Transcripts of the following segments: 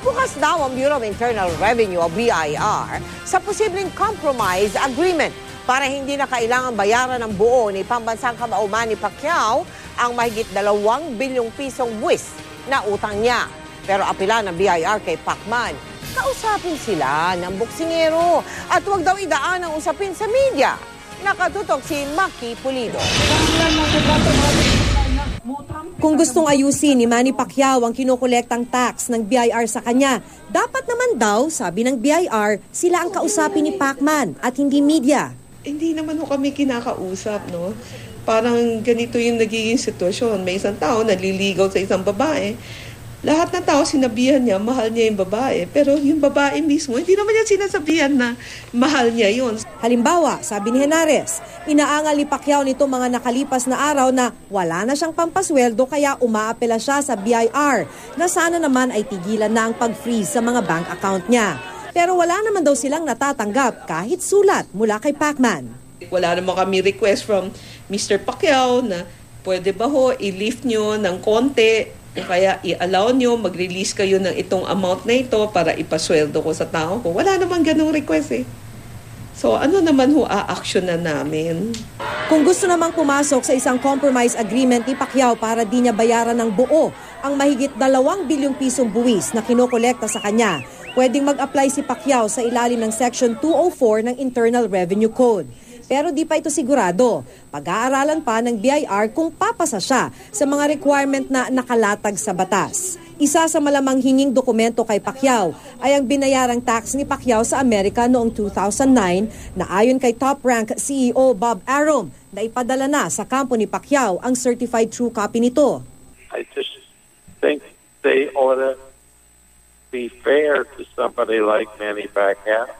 Bukas daw ang Bureau of Internal Revenue o BIR sa posibleng compromise agreement para hindi na kailangan bayaran ng buo ni pambansang kamauman ni Pacquiao ang mahigit dalawang bilyong pisong buwis na utang niya. Pero apila ng BIR kay Pacman, kausapin sila ng boksingero at huwag daw idaan ang usapin sa media. Nakatutok si Maki Pulido. Kung gustong ayusin ni Manny Pacquiao ang kinukolektang tax ng BIR sa kanya, dapat naman daw, sabi ng BIR, sila ang kausapin ni Pacman at hindi media. Hindi naman ho kami kinakausap, no? Parang ganito yung nagiging sitwasyon. May isang tao naliligaw sa isang babae. Lahat ng tao sinabihan niya, mahal niya yung babae. Pero yung babae mismo, hindi naman niya sinasabihan na mahal niya yun. Halimbawa, sabi ni Henares, inaangal ni Pacquiao nito mga nakalipas na araw na wala na siyang pampasweldo kaya umaapela siya sa BIR na sana naman ay tigilan na ang pag-freeze sa mga bank account niya. Pero wala naman daw silang natatanggap kahit sulat mula kay Pacman. Wala naman kami request from Mr. Pacquiao na pwede ba ho i-lift nyo ng konti o kaya i-allow nyo mag-release kayo ng itong amount na ito para ipasweldo ko sa tao ko. Wala naman ganong request eh. So ano naman ho a-action na namin? Kung gusto namang pumasok sa isang compromise agreement ni Pacquiao para di niya bayaran ng buo ang mahigit dalawang bilyong pisong buwis na kinokolekta sa kanya, pwedeng mag-apply si Pacquiao sa ilalim ng Section 204 ng Internal Revenue Code. Pero di pa ito sigurado. Pag-aaralan pa ng BIR kung papasa siya sa mga requirement na nakalatag sa batas. Isa sa malamang hinging dokumento kay Pacquiao ay ang binayarang tax ni Pacquiao sa Amerika noong 2009 na ayon kay top-rank CEO Bob Arum na ipadala na sa kampo ni Pacquiao ang certified true copy nito. I just think they ought to be fair to somebody like Manny Pacquiao.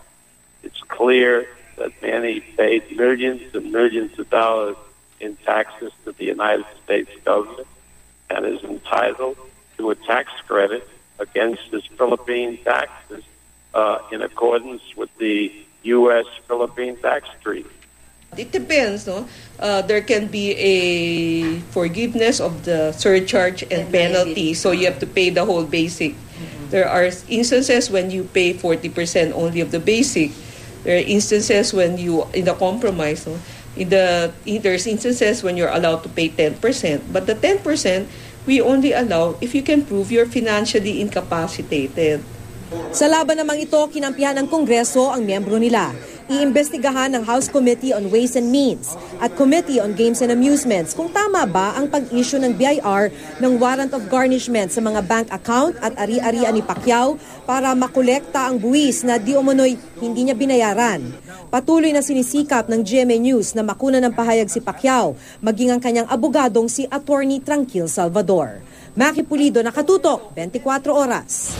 It's clear that Manny paid millions and millions of dollars in taxes to the United States government and is entitled to a tax credit against his Philippine taxes uh, in accordance with the U.S. Philippine tax treaty. It depends, no? Uh, there can be a forgiveness of the surcharge and penalty, so you have to pay the whole basic. There are instances when you pay 40% only of the basic. There are instances when you, in the compromise, no? in the, there's instances when you're allowed to pay 10%, but the 10% we only allow if you can prove you're financially incapacitated. Sa laban namang ito, kinampihan ng Kongreso ang miyembro nila. Iimbestigahan ng House Committee on Ways and Means at Committee on Games and Amusements kung tama ba ang pag-issue ng BIR ng warrant of garnishment sa mga bank account at ari-arian ni Pacquiao para makolekta ang buwis na di umunoy hindi niya binayaran. Patuloy na sinisikap ng GMA News na makuna ng pahayag si Pacquiao, maging ang kanyang abogadong si Attorney Tranquil Salvador. Maki Pulido, nakatutok, 24 oras.